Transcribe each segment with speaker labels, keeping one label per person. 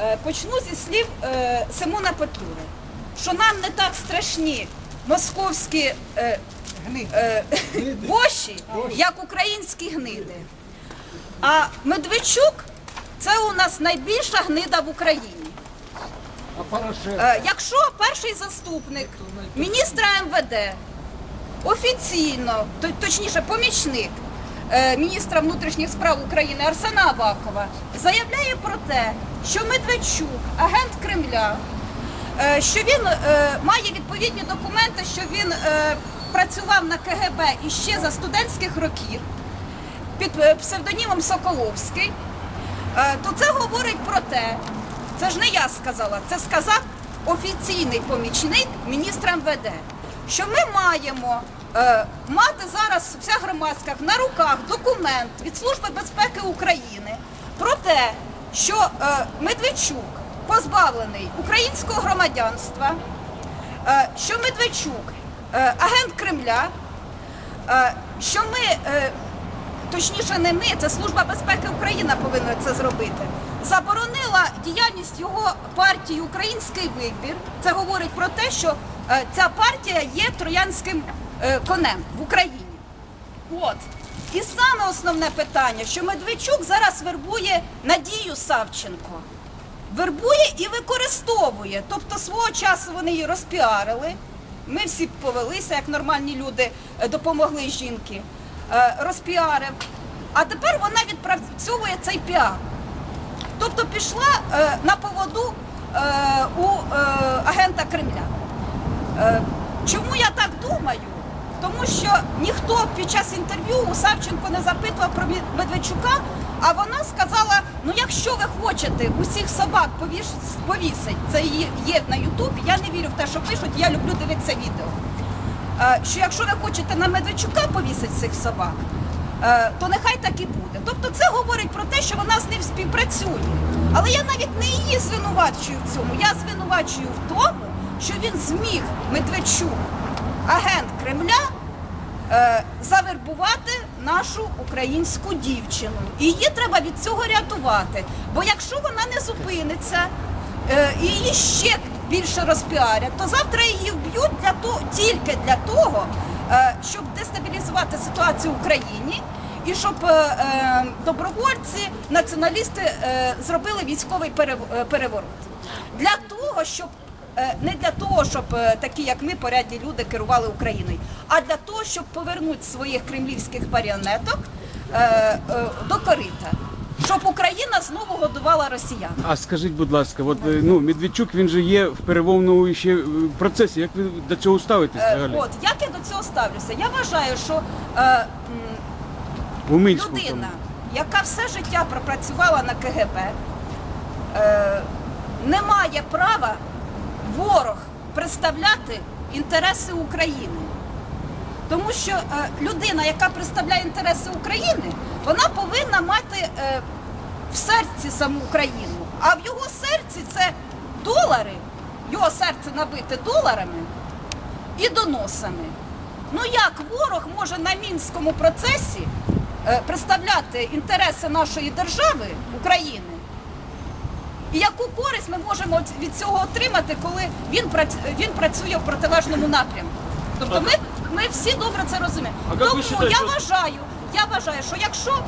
Speaker 1: Е, Почну зі слів е, Симона Петлюри, що нам не так страшні московські е, воші, як українські гниди. А Медведчук це у нас найбільша гнида в Україні. Якщо перший заступник міністра МВД офіційно, точніше, помічник міністра внутрішніх справ України Арсена Авакова заявляє про те, що Медведчук, агент Кремля, е, що він е, має відповідні документи, що він е, працював на КГБ іще за студентських років під е, псевдонімом Соколовський, е, то це говорить про те, це ж не я сказала, це сказав офіційний помічник міністра МВД, що ми маємо е, мати зараз вся громадська на руках документ від Служби безпеки України про те, що е, Медведчук позбавлений українського громадянства, е, що Медведчук е, агент Кремля, е, що ми, е, точніше не ми, це Служба безпеки України повинна це зробити. Заборонила діяльність його партії Український вибір. Це говорить про те, що е, ця партія є троянським е, конем в Україні. От. І саме основне питання, що Медведчук зараз вербує Надію Савченко. Вербує і використовує. Тобто свого часу вони її розпіарили. Ми всі повелися, як нормальні люди, е, допомогли жінки. Е, Розпіарив. А тепер вона відпрацьовує цей піар. Тобто пішла е, на поводу е, у е, агента Кремля. Е, Чому я так думаю? Тому що ніхто під час інтерв'ю у Савченко не запитував про Медведчука, а вона сказала: ну якщо ви хочете усіх собак повісить, це є, є на Ютубі, я не вірю в те, що пишуть, я люблю дивитися відео. Е, Що якщо ви хочете на Медведчука повісити цих собак, е, то нехай так і буде. Тобто це говорить про те, що вона з ним співпрацює. Але я навіть не її звинувачую в цьому. Я звинувачую в тому, що він зміг Медведчук, агент Кремля, е, завербувати нашу українську дівчину. І її треба від цього рятувати. Бо якщо вона не зупиниться е, і її ще більше розпіарять, то завтра її вб'ють для того, тільки для того, е, щоб дестабілізувати ситуацію в Україні. І щоб е, е, добровольці, націоналісти е, зробили військовий е, переворот. Для того, щоб не для того, щоб е, такі, як ми, порядні люди керували Україною, а для того, щоб повернути своїх кремлівських маріонеток е, е, до корита, щоб Україна знову годувала росіян.
Speaker 2: А скажіть, будь ласка, от е, ну Медведчук він же є в перемовному ще е, процесі. Як ви до цього ставитесь
Speaker 1: Е,
Speaker 2: взагалі?
Speaker 1: От як я до цього ставлюся? Я вважаю, що е, м, людина, яка все життя пропрацювала на КГБ, е, не має права ворог представляти інтереси України. Тому що е, людина, яка представляє інтереси України, вона повинна мати е, в серці саму Україну. А в його серці це долари, його серце набите доларами і доносами. Ну як ворог може на мінському процесі е, представляти інтереси нашої держави, України? І яку користь ми можемо від цього отримати, коли він він працює в протилежному напрямку? Тобто ми, ми всі добре це розуміємо. Тому я вважаю, я вважаю, що якщо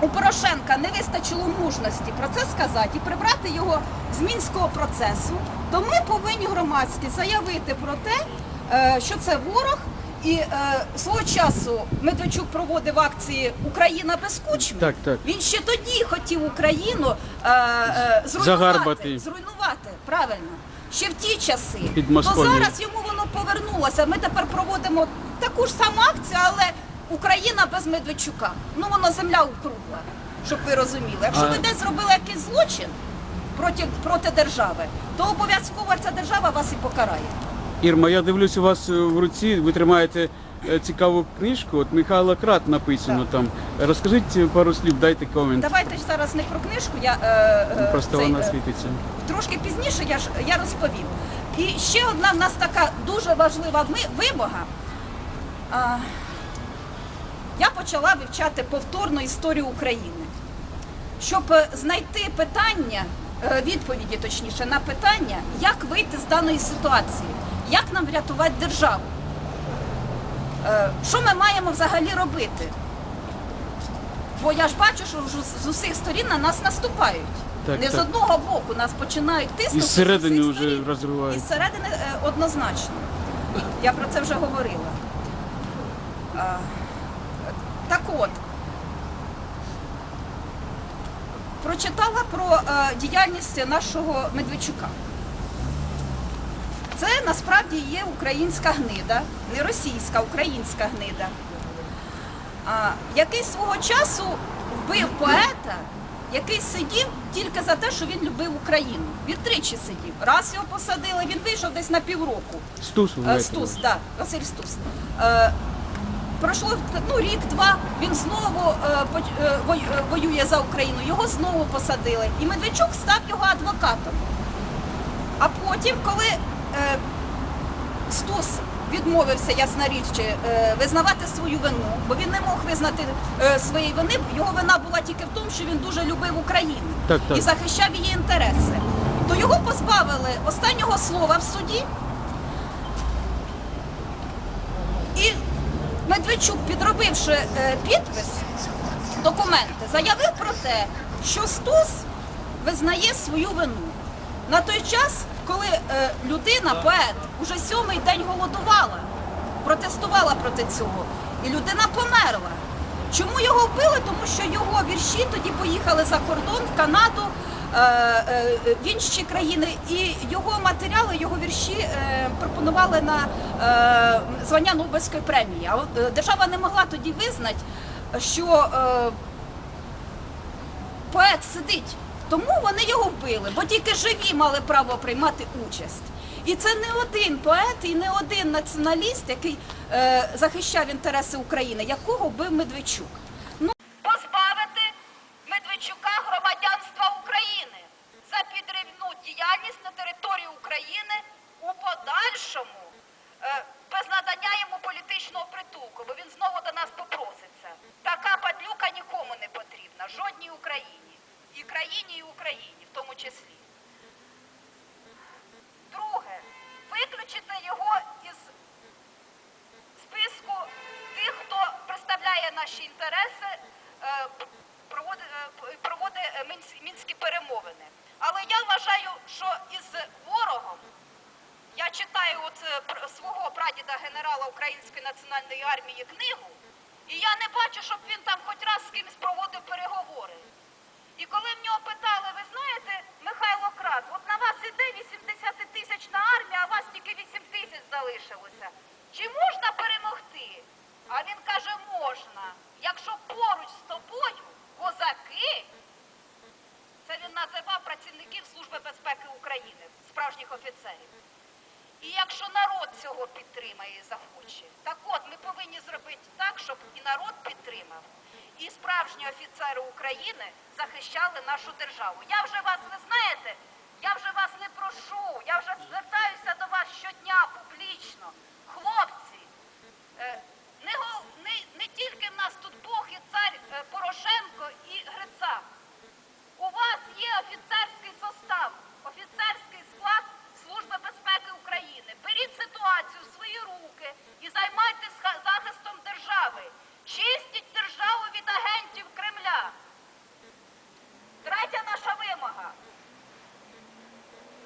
Speaker 1: у Порошенка не вистачило мужності про це сказати і прибрати його з мінського процесу, то ми повинні громадські заявити про те, е, що це ворог. І е, свого часу Медведчук проводив акції Україна без кучми.
Speaker 2: Так, так.
Speaker 1: Він ще тоді хотів Україну е, е, зруйнувати,
Speaker 2: Загарбати.
Speaker 1: зруйнувати, правильно. Ще в ті часи.
Speaker 2: Під
Speaker 1: То зараз йому воно повернулося. Ми тепер проводимо таку ж саму акцію, але Україна без Медведчука. Ну воно земля округла, щоб ви розуміли. Якщо
Speaker 2: А-
Speaker 1: ви десь зробили якийсь злочин проти, проти держави, то обов'язково ця держава вас і покарає.
Speaker 2: Ірма, я дивлюсь у вас е, в руці. Ви тримаєте е, цікаву книжку. От Михайла Крат написано там. Розкажіть е, пару слів, дайте комент.
Speaker 1: Давайте ж зараз не про книжку, я е, е,
Speaker 2: Просто
Speaker 1: цей,
Speaker 2: вона світиться.
Speaker 1: трошки пізніше я ж я розповім. І ще одна в нас така дуже важлива вимога. Я почала вивчати повторно історію України, щоб знайти питання відповіді, точніше, на питання, як вийти з даної ситуації, як нам врятувати державу. Е, Що ми маємо взагалі робити? Бо я ж бачу, що з- усіх сторін на нас наступають.
Speaker 2: Так,
Speaker 1: Не з одного боку нас починають тиснути.
Speaker 2: І зсередини вже розривають.
Speaker 1: І зсередини е, однозначно. Я про це вже говорила. Так от, прочитала про е, діяльність нашого Медведчука. Це насправді є українська гнида, не російська, українська гнида, який свого часу вбив поета, який сидів тільки за те, що він любив Україну. Він тричі сидів. Раз його посадили, він вийшов десь на півроку.
Speaker 2: Стус
Speaker 1: Е, Стус, да, Василь Стус. Е, Пройшло ну, рік-два, він знову е, воює за Україну, його знову посадили. І Медведчук став його адвокатом. А потім, коли Стус відмовився, ясна річ, е, визнавати свою вину, бо він не мог визнати е, своєї вини, його вина була тільки в тому, що він дуже любив Україну
Speaker 2: Так, так.
Speaker 1: і захищав її інтереси. То його позбавили останнього слова в суді. І Медведчук, підробивши е, підпис, документи, заявив про те, що Стус визнає свою вину. На той час, коли е, людина, поет, уже сьомий день голодувала, протестувала проти цього, і людина померла. Чому його вбили? Тому що його вірші тоді поїхали за кордон в Канаду, е, е, в інші країни, і його матеріали, його вірші е, пропонували на е, звання Нобелівської премії. А от, держава не могла тоді визнати, що е, поет сидить. Тому вони його вбили, бо тільки живі мали право приймати участь. І це не один поет і не один націоналіст, який е, захищав інтереси України, якого вбив Медведчук. Ну, позбавити Медведчука громадянства України за підривну діяльність на території України у подальшому е, без надання йому політичного притулку, бо він знову до нас попроситься. Така падлюка нікому не потрібна, жодній Україні. І країні, і Україні в тому числі. Друге, виключити його із списку тих, хто представляє наші інтереси, е, проводить, проводить е, мінські- мінські перемовини. Але я вважаю, що із ворогом я читаю от е, пр- свого прадіда генерала Української національної армії книгу, і я не бачу, щоб він там хоч раз з кимось проводив переговори. І коли в нього питали, ви знаєте, Михайло Крат, от на вас іде 80 тисячна армія, а вас тільки 8 тисяч залишилося. Чи можна перемогти? А він каже, можна. Якщо поруч з тобою козаки, це він називав працівників Служби безпеки України, справжніх офіцерів. І якщо народ цього підтримає і захоче, так от ми повинні зробити так, щоб і народ підтримав, і справжні офіцери України захищали нашу державу. Я вже вас, не знаєте, я вже вас не прошу, я вже звертаюся до вас щодня публічно. Хлопці, е, не, гол- не, не тільки в нас тут Бог і цар е, Порошенко і Грицак. У вас є офіцерський состав, офіцерський склад Служби безпеки України. Беріть ситуацію в свої руки і займайтесь ха- захистом держави. Чистіть державу від агентів Кремля. Третя наша вимога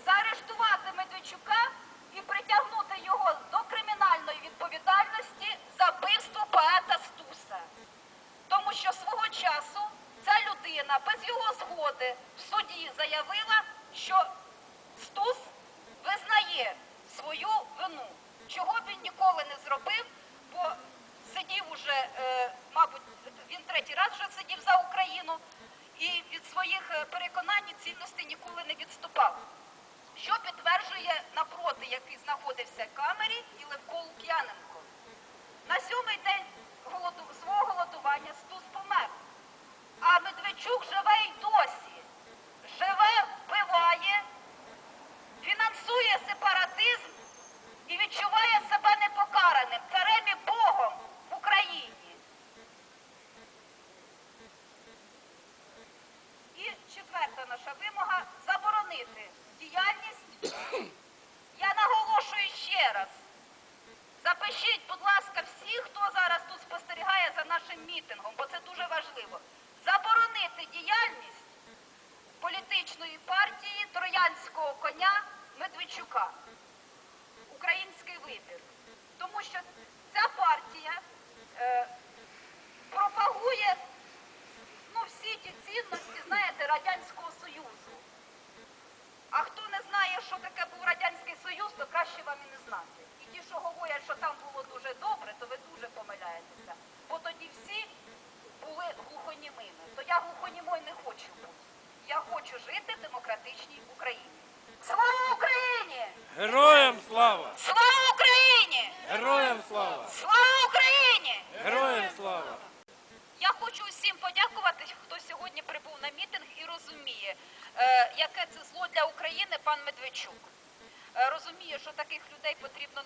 Speaker 1: заарештувати Медведчука і притягнути його до кримінальної відповідальності за вбивство поета Стуса. Тому що свого часу ця людина без його згоди в суді заявила, що Стус визнає свою вину, чого б він ніколи не зробив, бо сидів уже, е, мабуть, він третій раз вже сидів за Україну і від своїх е, переконань і цінностей ніколи не відступав. Що підтверджує напроти, який знаходився в камері, і Левко Лук'яненко. На сьомий день свого голодування Стус помер. А Медведчук живе й досі. припинити діяльність політичної партії Троянського коня Медведчука. Український вибір. Тому що ця партія е, пропагує ну, всі ті цінності, знаєте, Радянського Союзу. А хто не знає, що таке був Радянський Союз, то краще вам і не знати. І ті, що говорять, що там було дуже добре, то ви дуже помиляєтесь.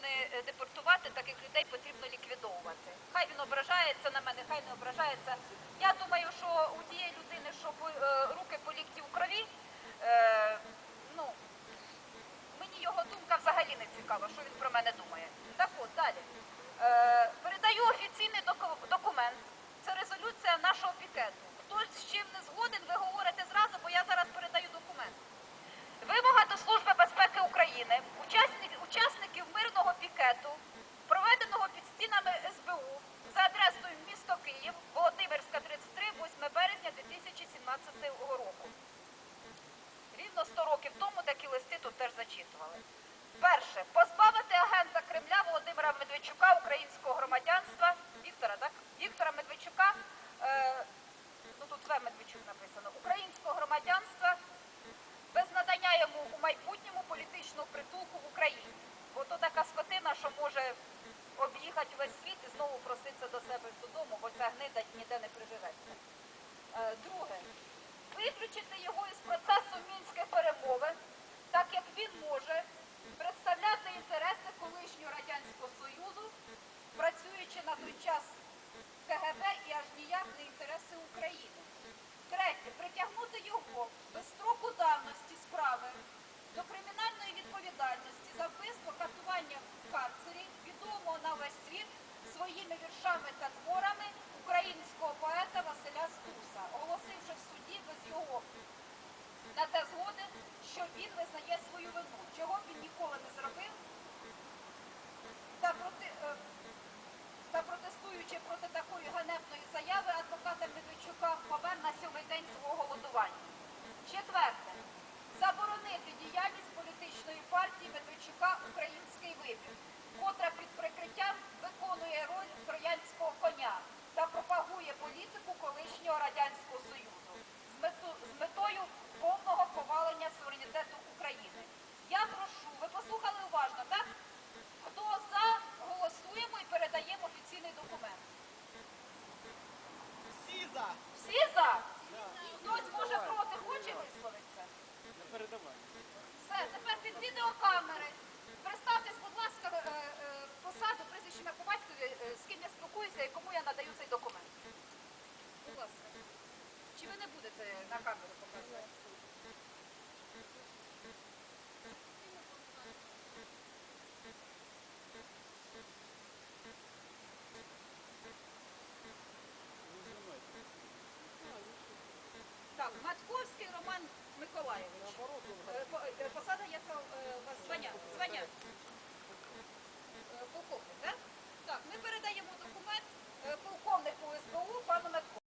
Speaker 1: не депортувати, таких людей потрібно ліквідовувати. Хай він ображається на мене, хай не ображається. Я думаю, що у тієї людини, що е, руки по лікті в крові, е, ну мені його думка взагалі не цікава, що він про мене думає. Миколаєвич. Посада яка у вас э, э, звання. Э, звання. Полковник, так? Так, ми передаємо документ полковнику СБУ пану Медко.